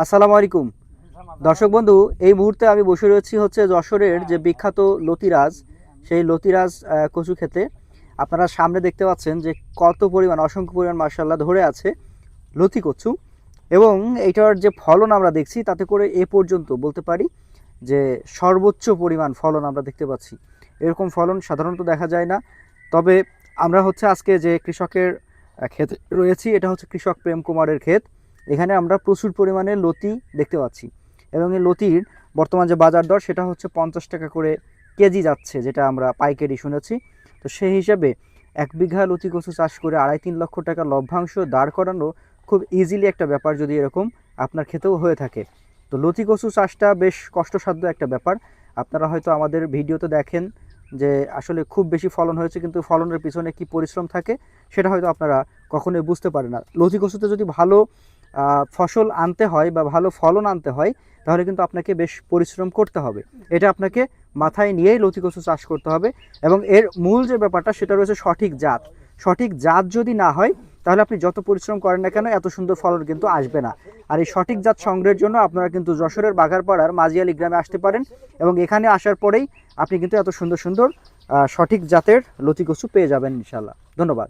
আসসালামু আলাইকুম। দর্শক বন্ধু, এই মুহূর্তে আমি বসে রয়েছি হচ্ছে যশোরের যে বিখ্যাত লতিরাজ, সেই লতিরাজ কচু খেতে আপনারা সামনে দেখতে পাচ্ছেন যে কত পরিমাণ, অসংখ্য পরিমাণ মার্শাল্লাহ ধরে আছে লতি কচু। এবং এটার যে ফলন আমরা দেখছি, তাতে করে এ পর্যন্ত বলতে পারি যে সর্বোচ্চ পরিমাণ ফলন আমরা দেখতে পাচ্ছি। এরকম ফলন সাধারণত দেখা যায় না। তবে আমরা হচ্ছে আজকে যে কৃষকের ক্ষেত রয়েছি, এটা হচ্ছে কৃষক প্রেম কুমারের ক্ষেত। এখানে আমরা প্রচুর পরিমাণে লতি দেখতে পাচ্ছি। এবং এই লতির বর্তমান যে বাজার দর সেটা হচ্ছে পঞ্চাশ টাকা করে কেজি যাচ্ছে, যেটা আমরা পাইকারি শুনেছি। তো সেই হিসাবে এক বিঘা লতি কচু চাষ করে আড়াই তিন লক্ষ টাকা লভ্যাংশ দাঁড় করানো খুব ইজিলি একটা ব্যাপার যদি এরকম আপনার ক্ষেতেও হয়ে থাকে। তো লতি কচু চাষটা বেশ কষ্টসাধ্য একটা ব্যাপার। আপনারা হয়তো আমাদের ভিডিওতে দেখেন যে আসলে খুব বেশি ফলন হয়েছে, কিন্তু ফলনের পিছনে কি পরিশ্রম থাকে, সেটা হয়তো আপনারা কখনোই বুঝতে পারে না। লতি কচুতে যদি ভালো ফসল আনতে হয় বা ভালো ফলন আনতে হয়, তাহলে কিন্তু আপনাকে বেশ পরিশ্রম করতে হবে। এটা আপনাকে মাথায় নিয়েই লতি কচু চাষ করতে হবে এবং এর মূল যে ব্যাপারটা, সেটা রয়েছে সঠিক জাত। সঠিক জাত যদি না হয়, তাহলে আপনি যত পরিশ্রম করেন না কেন, এত সুন্দর ফলন কিন্তু আসবে না। আর এই সঠিক জাত সংগ্রহের জন্য আপনারা কিন্তু যশোরের বাঘারপাড়ার মাঝিয়ালি গ্রামে আসতে পারেন এবং এখানে আসার পরেই আপনি কিন্তু এত সুন্দর সুন্দর সঠিক জাতের লতি কচু পেয়ে যাবেন ইনশাল্লাহ ধন্যবাদ।